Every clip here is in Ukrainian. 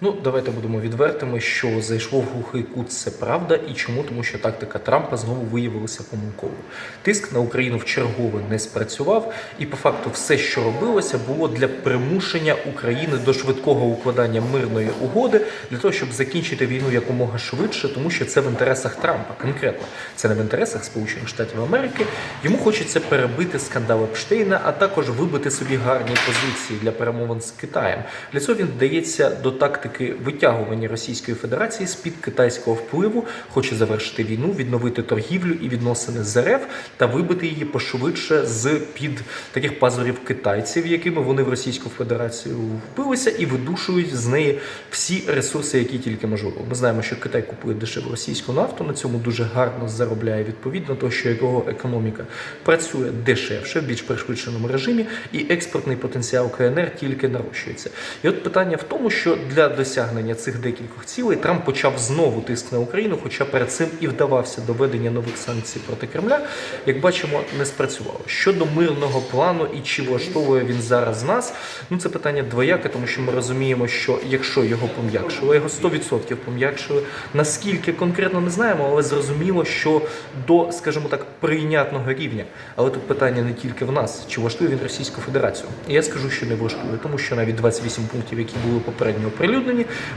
Ну, давайте будемо відвертими, що зайшло в глухий кут це правда, і чому? Тому що тактика Трампа знову виявилася помилковою. Тиск на Україну в чергове не спрацював, і по факту все, що робилося, було для примушення України до швидкого укладання мирної угоди для того, щоб закінчити війну якомога швидше, тому що це в інтересах Трампа. Конкретно це не в інтересах Сполучених Штатів Америки. Йому хочеться перебити скандал Епштейна, а також вибити собі гарні позиції для перемовин з Китаєм. Для цього він вдається до тактики витягування Російської Федерації з під китайського впливу, хоче завершити війну, відновити торгівлю і відносини з РФ та вибити її пошвидше з під таких пазурів китайців, якими вони в Російську Федерацію впилися і видушують з неї всі ресурси, які тільки можливо. Ми знаємо, що Китай купує дешеву російську нафту, на цьому дуже гарно заробляє відповідно, того, що його економіка працює дешевше в більш пришвидшеному режимі, і експортний потенціал КНР тільки нарощується. І от питання в тому, що для досягнення цих декількох цілей Трамп почав знову тиск на Україну, хоча перед цим і вдавався до введення нових санкцій проти Кремля. Як бачимо, не спрацювало. Щодо мирного плану і чи влаштовує він зараз нас, ну це питання двояке, тому що ми розуміємо, що якщо його пом'якшили, його 100% пом'якшили, наскільки конкретно не знаємо, але зрозуміло, що до, скажімо так, прийнятного рівня. Але тут питання не тільки в нас, чи влаштує він Російську Федерацію. І я скажу, що не влаштує, тому що навіть 28 пунктів, які були попередньо оприлюднені,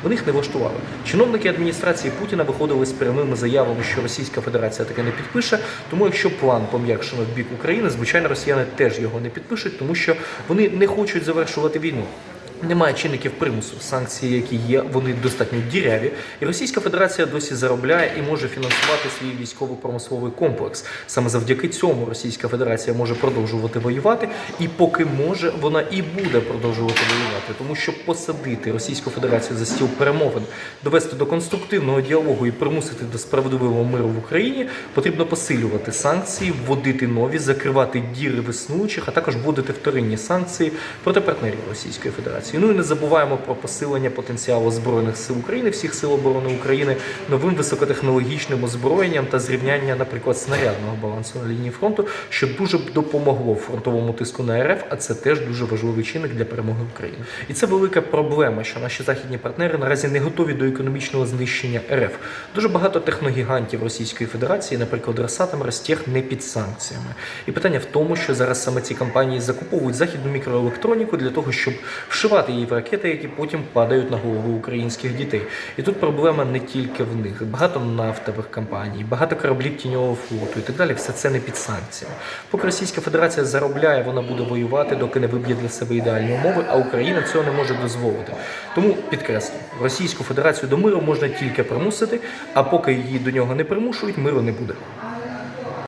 вони їх не влаштували. Чиновники адміністрації Путіна виходили з прямими заявами, що Російська Федерація таке не підпише. Тому якщо план пом'якшено в бік України, звичайно, росіяни теж його не підпишуть, тому що вони не хочуть завершувати війну. Немає чинників примусу. Санкції, які є, вони достатньо діряві, і Російська Федерація досі заробляє і може фінансувати свій військово-промисловий комплекс. Саме завдяки цьому Російська Федерація може продовжувати воювати, і поки може, вона і буде продовжувати воювати, тому що посадити Російську Федерацію за стіл перемовин, довести до конструктивного діалогу і примусити до справедливого миру в Україні, потрібно посилювати санкції, вводити нові, закривати діри в існуючих, а також вводити вторинні санкції проти партнерів Російської Федерації. Ну і не забуваємо про посилення потенціалу збройних сил України, всіх сил оборони України новим високотехнологічним озброєнням та зрівняння, наприклад, снарядного балансу на лінії фронту, що дуже б допомогло фронтовому тиску на РФ, а це теж дуже важливий чинник для перемоги України. І це велика проблема, що наші західні партнери наразі не готові до економічного знищення РФ. Дуже багато техногігантів Російської Федерації, наприклад, Росатом, Ростех не під санкціями. І питання в тому, що зараз саме ці компанії закуповують західну мікроелектроніку для того, щоб вшивати її в ракети, які потім падають на голову українських дітей. І тут проблема не тільки в них. Багато нафтових компаній, багато кораблів тіньового флоту і так далі. Все це не під санкціями. Поки Російська Федерація заробляє, вона буде воювати, доки не виб'є для себе ідеальні умови, а Україна цього не може дозволити. Тому підкреслю, Російську Федерацію до миру можна тільки примусити, а поки її до нього не примушують, миру не буде.